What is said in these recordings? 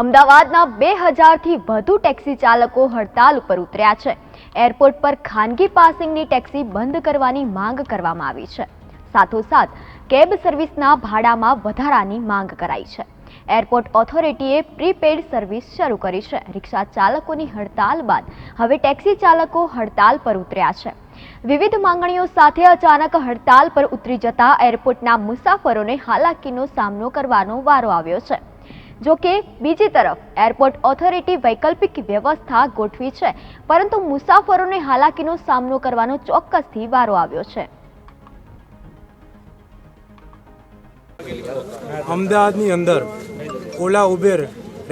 અમદાવાદના બે હજારથી વધુ ટેક્સી ચાલકો હડતાલ ઉપર ઉતર્યા છે. એરપોર્ટ પર ખાનગી પાસિંગની ટેક્સી બંધ કરવાની માંગ કરવામાં આવી છે. સાથોસાથ, કેબ સર્વિસના ભાડામાં વધારાની માંગ કરાઈ છે. એરપોર્ટ ઓથોરિટીએ પ્રીપેડ સર્વિસ શરૂ કરી છે. રિક્ષા ચાલકોની હડતાલ બાદ હવે ટેક્સી ચાલકો હડતાલ પર ઉતર્યા છે. વિવિધ માંગણીઓ સાથે અચાનક હડતાલ પર ઉતરી જતા એરપોર્ટના મુસાફરોને હાલાકીનો સામનો કરવાનો વારો આવ્યો છે. જો કે બીજી તરફ એરપોર્ટ ઓથોરિટી વૈકલ્પિક વ્યવસ્થા ગોઠવી છે, પરંતુ મુસાફરોને હાલાકીનો સામનો કરવાનો ચોક્કસથી વારો આવ્યો છે. અમદાવાદની અંદર ઓલા, ઉબેર,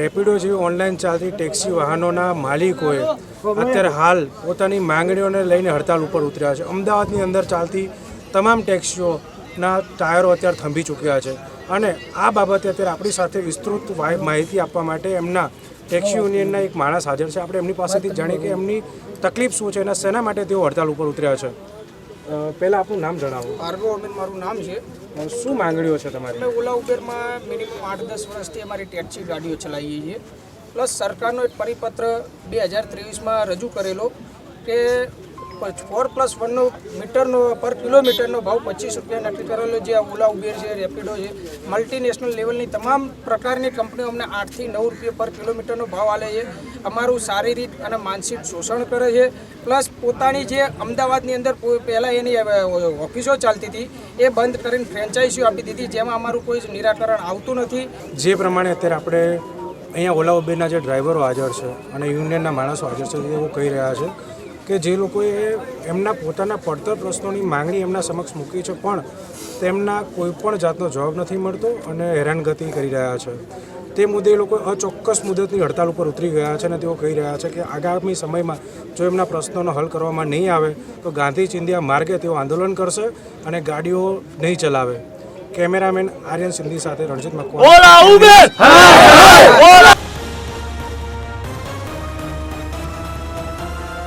રેપિડો જેવી ઓનલાઈન ચાલતી ટેક્સી વાહનોના માલિકોએ અત્યારે હાલ પોતાની માંગણીઓને લઈને હડતાલ ઉપર ઉતર્યા છે. અમદાવાદની અંદર ચાલતી તમામ ટેક્સીઓના ટાયરો અત્યારે થંભી ચૂક્યા છે. અને આ બાબતે અત્યારે આપણી સાથે વિસ્તૃત માહિતી આપવા માટે એમના ટેક્સી યુનિયનના એક માણસ હાજર છે. આપણે એમની પાસેથી જાણીએ કે એમની તકલીફ શું છે અને શેના માટે તેઓ હડતાલ ઉપર ઉતર્યા છે. પહેલાં આપનું નામ જણાવો. ભાર્ગવ અમીન મારું નામ છે. શું માંગણીઓ છે તમારી? અમે ઓલા ઉબેરમાં મિનિમમ આઠ દસ વર્ષથી અમારી ટેક્સી ગાડીઓ ચલાવીએ છીએ. પ્લસ સરકારનો એક પરિપત્ર બે હજાર ત્રેવીસમાં રજૂ કરેલો કે ફોર પ્લસ વનનો મીટરનો પર કિલોમીટરનો ભાવ પચીસ રૂપિયા નક્કી કરેલો જે આ ઓલા ઉબેર છે, રેપિડો છે. મલ્ટીનેશનલ લેવલની તમામ પ્રકારની કંપનીઓ અમને આઠથી નવ રૂપિયા પર કિલોમીટરનો ભાવ આલે છે. અમારું શારીરિક અને માનસિક શોષણ કરે છે. પ્લસ પોતાની જે અમદાવાદની અંદર પહેલાં એની ઓફિસો ચાલતી હતી, એ બંધ કરીને ફ્રેન્ચાઇઝીઓ આપી દીધી, જેમાં અમારું કોઈ નિરાકરણ આવતું નથી. જે પ્રમાણે અત્યારે આપણે અહીંયા ઓલા ઉબેરના જે ડ્રાઈવરો હાજર છે અને યુનિયનના માણસો હાજર છે તેઓ કહી રહ્યા છે કે જે લોકોએ એમના પોતાના પડતર પ્રશ્નોની માંગણી એમના સમક્ષ મૂકી છે પણ તેમના કોઈ પણ જાતનો જવાબ નથી મળતો અને હેરાનગતિ કરી રહ્યા છે. તે મુદ્દે એ લોકો અચોક્કસ મુદતની હડતાલ ઉપર ઉતરી ગયા છે અને તેઓ કહી રહ્યા છે કે આગામી સમયમાં જો એમના પ્રશ્નોનો હલ કરવામાં નહીં આવે તો ગાંધી ચિંધિયા માર્ગે તેઓ આંદોલન કરશે અને ગાડીઓ નહીં ચલાવે. કેમેરામેન આર્યન સિંધી સાથે રણજીત મકવાણા.